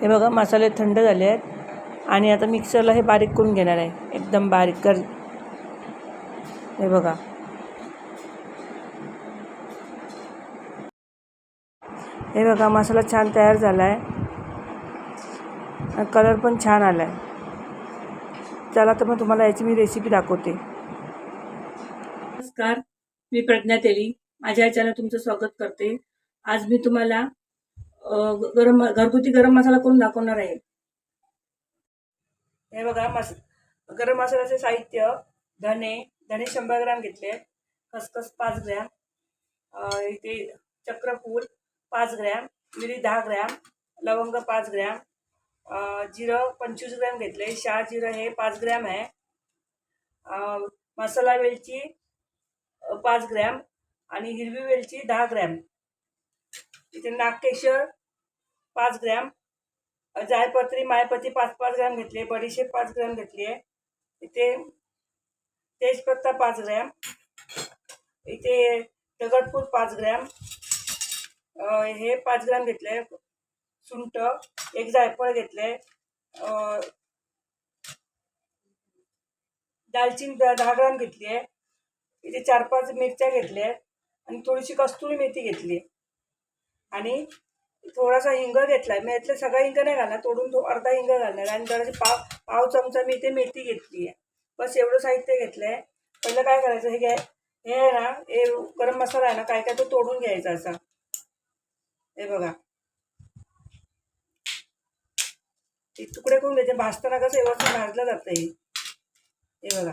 हे बघा मसाले थंड झाले आहेत. आणि आता मिक्सरला हे बारीक करून घेणार आहे. एकदम बारीक कर. हे बघा. हे बघा मसाला छान तयार झाला आहे कलर पण छान आला आहे चला तर मग तुम्हाला याची मी रेसिपी दाखवते. नमस्कार मी प्रज्ञा तेली. माझ्या याच्यानं तुमचं स्वागत करते. आज मी तुम्हाला गरम घरगुती गरम मसाला करून दाखवणार आहे? हे बघा मस गरम मसाल्याचे साहित्य धने धने शंभर ग्रॅम घेतले खसखस पाच ग्रॅम इथे चक्रफूल पाच ग्रॅम मिरी दहा ग्रॅम लवंग पाच ग्रॅम जिरं पंचवीस ग्रॅम घेतले शाळ जिरं हे पाच ग्रॅम आहे. मसाला वेलची पाच ग्रॅम आणि हिरवी वेलची दहा ग्रॅम. इथे नागकेशर पाच ग्रॅम. जायपत्री मायपत्री पाच पाच ग्रॅम घेतले. बडीशेप पाच ग्रॅम घेतली आहे. इथे तेजपत्ता पाच ग्रॅम. इथे दगडफूल पाच ग्रॅम. हे पाच ग्रॅम घेतले. सुंट एक जायफळ घेतले. दालचिनी दहा ग्राम घेतली आहे. इथे चार पाच मिरच्या घेतल्या आणि थोडीशी कस्तुरी मेथी घेतली आणि थोडासा हिंग घेतला आहे मी यातले सगळा हिंग नाही घालणार तोडून तो अर्धा हिंग घालणार आणि जराशी पाव पाव चमचा मी इथे मेथी घेतली आहे. बस एवढं साहित्य घेतलं आहे पहिलं काय करायचं हे घ्या. हे आहे ना हे गरम मसाला आहे ना काय काय तो तोडून घ्यायचा असा. हे बघा. हे तुकडे करून घ्यायचे भाजताना कसं व्यवस्थित भाजलं जातं हे हे बघा.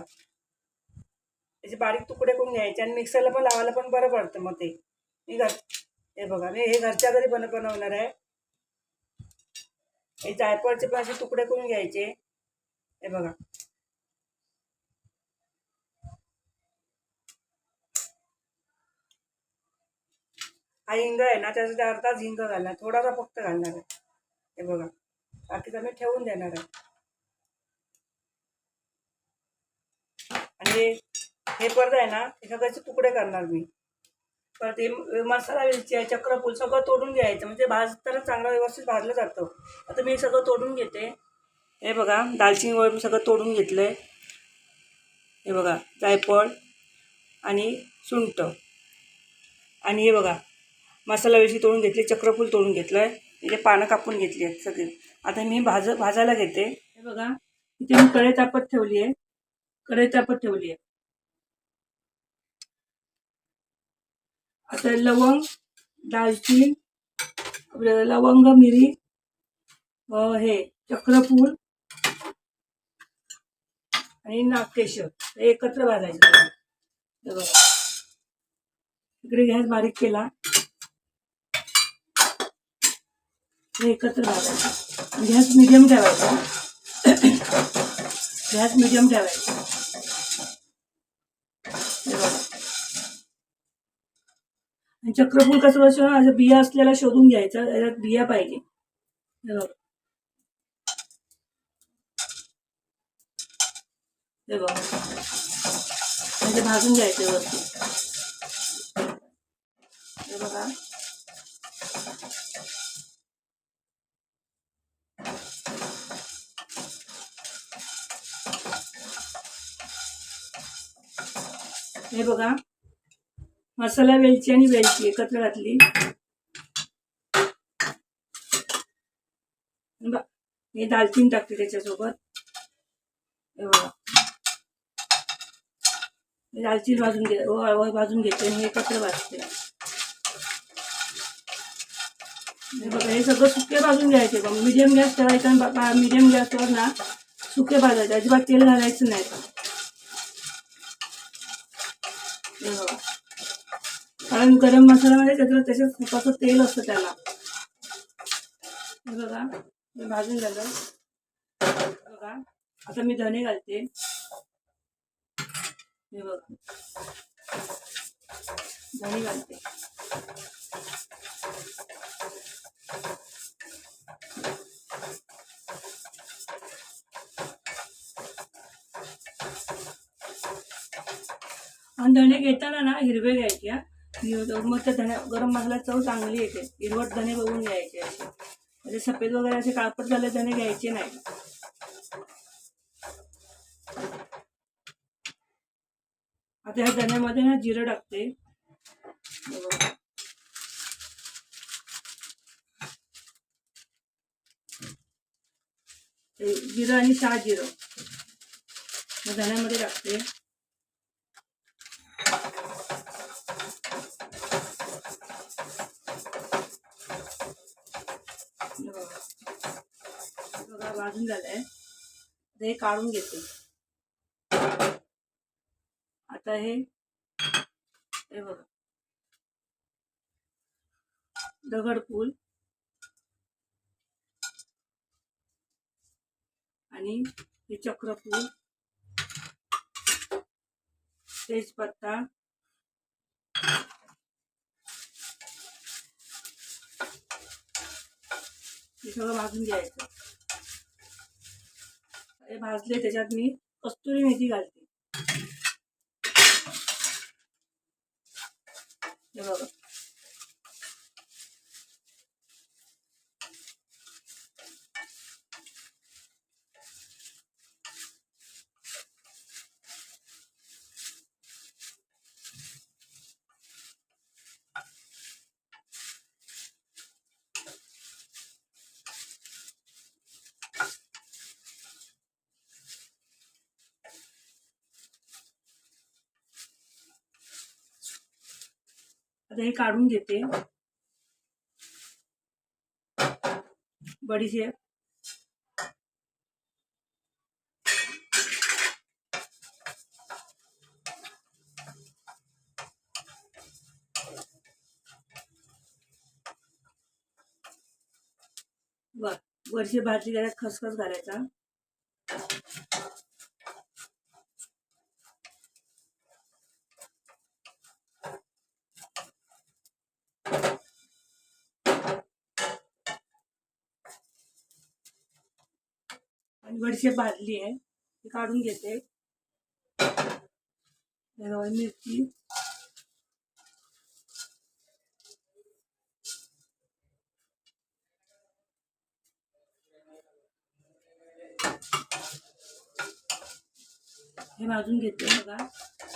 त्याचे बारीक तुकडे करून घ्यायचे आणि मिक्सरला पण लावायला पण बरं पडतं मग ते. मी घर हे बघा मी हे घरच्या घरी बन बनवणार आहे. हे जायफळचे पण असे तुकडे करून घ्यायचे. हे बघा. हा हिंग आहे ना त्याच्या अर्धाच हिंग घालणार थोडासा फक्त घालणार आहे. हे बघा बाकीचा मी ठेवून देणार आहे. आणि हे- हे आहे ना हे सगळ्याचे तुकडे करणार मी. परत हे मसाला वेलची आहे चक्रफूल सगळं तोडून घ्यायचं. म्हणजे भाजताना चांगलं व्यवस्थित भाजलं जातं. आता मी सगळं तोडून घेते. हे बघा दालचिनी वगैरे सगळं तोडून घेतलं आहे हे बघा जायफळ आणि सुंट. आणि हे बघा मसाला वेलची तोडून घेतली चक्रफूल तोडून घेतलं आहे इथे पानं कापून घेतली आहेत सगळी. आता मी भाज भाजायला घेते. हे बघा इथे मी कढई तापत ठेवली आहे. कढई तापत ठेवली आहे. आता लवंग दालचीन लवंग मिरी हे चक्रफूल आणि नागकेशर हे एकत्र भाजायचं. बघा. इकडे गॅस बारीक केला. हे एकत्र भाजायचं. गॅस मिडियम ठेवायचा. गॅस मिडियम ठेवायचा हे बघा आणि चक्रफूल कसं असं बिया असलेला शोधून घ्यायचा त्याच्यात बिया पाहिजे. हे बघा. हे बघा. म्हणजे भाजून घ्यायचे वरती हे बघा. हे बघा. मसाला वेलची आणि वेलची एकत्र घातली. बा हे दालचिनी टाकते त्याच्यासोबत. दालचिनी भाजून घे भाजून घेते आणि हे एकत्र भाजते. हे बघा हे सगळं सुके भाजून घ्यायचे. बघ मिडियम गॅस ठेवायचा आणि मिडियम गॅसवर ना सुके भाजायचे. अजिबात तेल घालायचं नाही. बघा. कारण गरम मसाल्यामध्ये त्याचं त्याच्यात खूपाचं तेल असतं त्याला. हे बघा मी भाजून झालं. बघा आता मी धने घालते. हे बघा. धने घालते. आणि धणे घेताना ना हिरवे घ्यायचे हा. मग त्या धण्या गरम मसाला चव चांगली येते. हिरवट धणे बघून घ्यायचे असे. म्हणजे सफेद वगैरे असे काळपट झाले धने घ्यायचे नाही. आता ह्या धण्यामध्ये ना जिरं टाकते. जिरं आणि सहा जिरं. या धण्यामध्ये टाकते हे बघा. आता बघा झालं आहे आता हे काढून घेते. आता हे हे बघा. दगडफूल आणि हे चक्रफूल तेजपत्ता. हे सगळं भाजून घ्यायचं. भाजले त्याच्यात मी कस्तुरी मेथी घालते. आता हे काढून घेते. बडीशेप. बर वरची भाजी त्याच्यात खसखस घालायचा. आणि बडीशेप भाजली आहे. ती काढून घेते. मिरची. हे भाजून घेते बघा.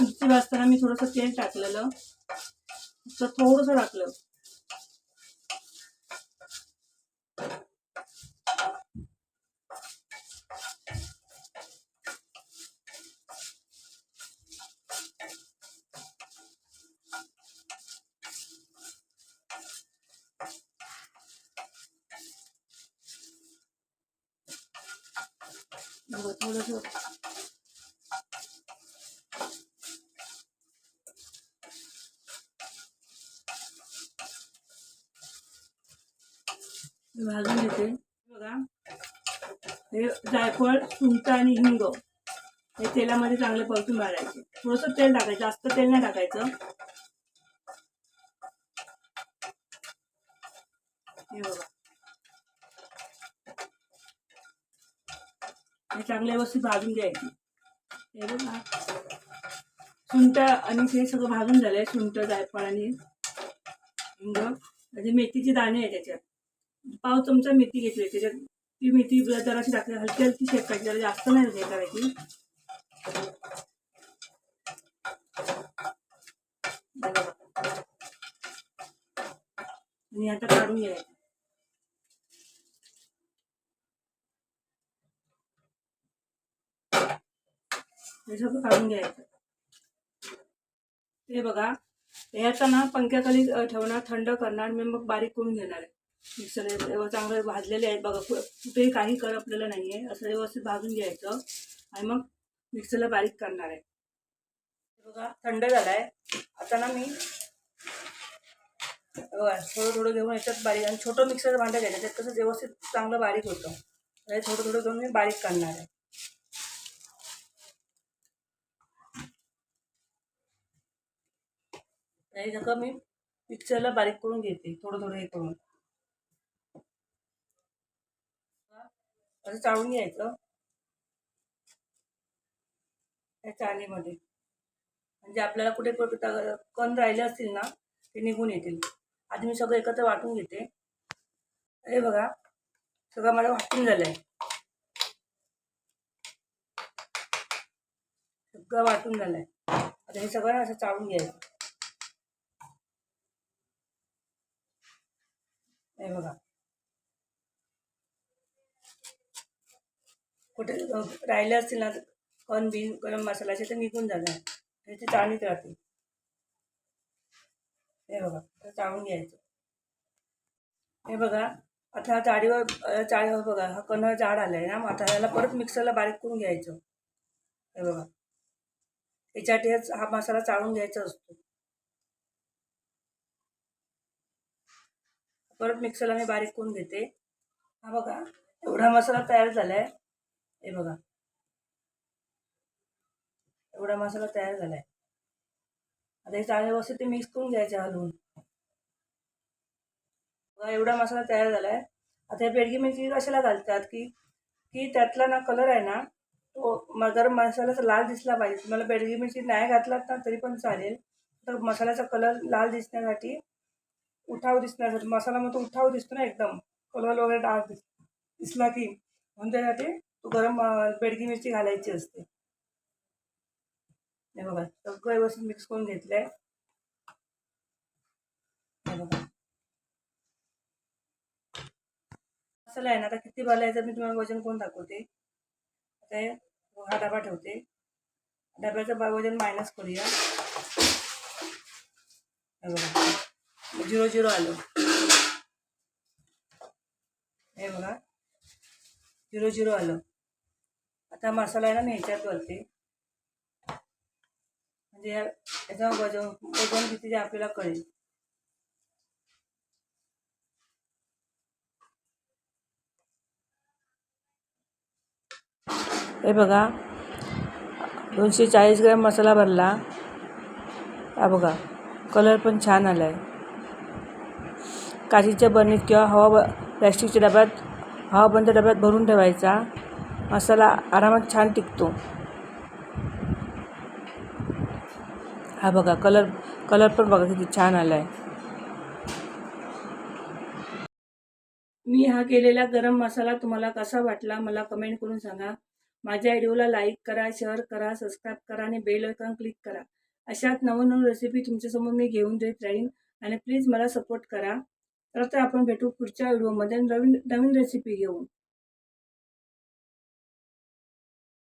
मिरची भाजताना मी थोडंसं तेल टाकलेलं. तर थोडंसं टाकलं. बघा थोडंसं भाजून घेते. बघा. हे जायफळ सुंठ आणि हिंग. हे तेलामध्ये चांगले परतून भाजायचे थोडंसं तेल टाकायचं. जास्त तेल नाही टाकायचं. हे बघा. हे चांगले व्यवस्थित भाजून घ्यायचे. हे बघा सुंठ आणि ते सगळं भाजून झालंय. सुंठ जायफळ आणि हिंग. म्हणजे मेथीचे दाणे आहे त्याच्यात. पाव चमचा मेथी घेतली त्याच्यात ती मेथी जराशी टाकली. हलकी हलकी शेकायची जरा जास्त नाही हे करायची. आणि आता काढून घ्यायचं. हे सगळं काढून घ्यायचं. हे बघा हे आता ना पंख्याखाली ठेवणार थंड करणार मी मग बारीक करून घेणार आहे. मिक्सर चांगले भाजलेले आहेत बघा कुठेही काही कर आपल्याला नाही आहे असं व्यवस्थित भाजून घ्यायचं आणि मग मिक्सरला बारीक करणार आहे. बघा थंड झाला आहे आता ना मी थोडं थोडं घेऊन याच्यात बारीक आणि छोटं मिक्सर भांडं घ्यायचं त्यात कसं व्यवस्थित चांगलं बारीक होतं. हे थोडं थोडं घेऊन मी बारीक करणार आहे. नाही सगळं मी मिक्सरला बारीक करून घेते थोडं थोडं हे करून. असं चाळून घ्यायचं. त्या चाळणीमध्ये. म्हणजे आपल्याला कुठे कुठे कण राहिले असतील ना ते निघून येतील. आधी मी सगळं एकत्र वाटून घेते. हे बघा सगळं मला वाटून झालंय. सगळं वाटून झालंय. आता हे सगळं असं चाळून घ्यायचं. हे बघा. कुठे राहिले असतील ना कण बिन गरम मसाल्याचे तर निघून जाणार आणि ते चाळणीत राहते हे बघा तर चाळून घ्यायचं. हे बघा आता हा जाडीवर चाळीवर बघा हा कणं जाड आलाय ना मग आता याला परत मिक्सरला बारीक करून घ्यायचं. हे बघा. याच्यासाठी हा मसाला चाळून घ्यायचा असतो. परत मिक्सरला मी बारीक करून घेते. हा बघा एवढा मसाला तयार झालाय. हे बघा. एवढा मसाला तयार झालाय. आता हे चांगल्या व्यवस्थित ते मिक्स करून घ्यायचे हलवून. बघा एवढा मसाला तयार झालाय. आता हे बेडगी मिरची कशाला घालतात की की त्यातला ना कलर आहे ना तो गरम मसाल्याचा लाल दिसला पाहिजे. तुम्हाला बेडगी मिरची नाही घातलात ना तरी पण चालेल. तर मसाल्याचा कलर लाल दिसण्यासाठी उठाव दिसण्यासाठी मसाला मग तो उठाव दिसतो ना एकदम. कलर वगैरे डार्क दिस दिसला की म्हणून त्यासाठी तो गरम अं, बेडगी मिरची घालायची असते. हे बघा सगळं व्यवस्थित मिक्स करून घेतलंय आहे बघा. मसाला आहे ना आता किती भरायचं मी तुम्हाला वजन कोण दाखवते? आता हा डबा ठेवते. डब्याचं बा- वजन मायनस करूया. बघा. झिरो झिरो आलं. हे बघा. झिरो झिरो आलं. आता मसाला आहे ना मी ह्याच्यात वरते. म्हणजे या- वजन वजन किती ते आपल्याला कळेल. हे बघा. दोनशे चाळीस ग्रॅम मसाला भरला. हा बघा. कलर पण छान आला आहे काचीच्या बरणीत किंवा हवा ब प्लॅस्टिकच्या डब्यात हवाबंद डब्यात भरून ठेवायचा. मसाला आरामात छान टिकतो. हा बघा कलर कलर पण बघा किती छान आला आहे मी हा केलेला गरम मसाला तुम्हाला कसा वाटला मला कमेंट करून सांगा. माझ्या व्हिडिओला लाईक करा शेअर करा सबस्क्राईब करा आणि बेल आयकॉन क्लिक करा. अशाच नवनवीन रेसिपी तुमच्यासमोर मी घेऊन देत राहीन. आणि प्लीज मला सपोर्ट करा. तर आपण भेटू पुढच्या व्हिडिओमध्ये. नवीन नवीन रेसिपी घेऊन.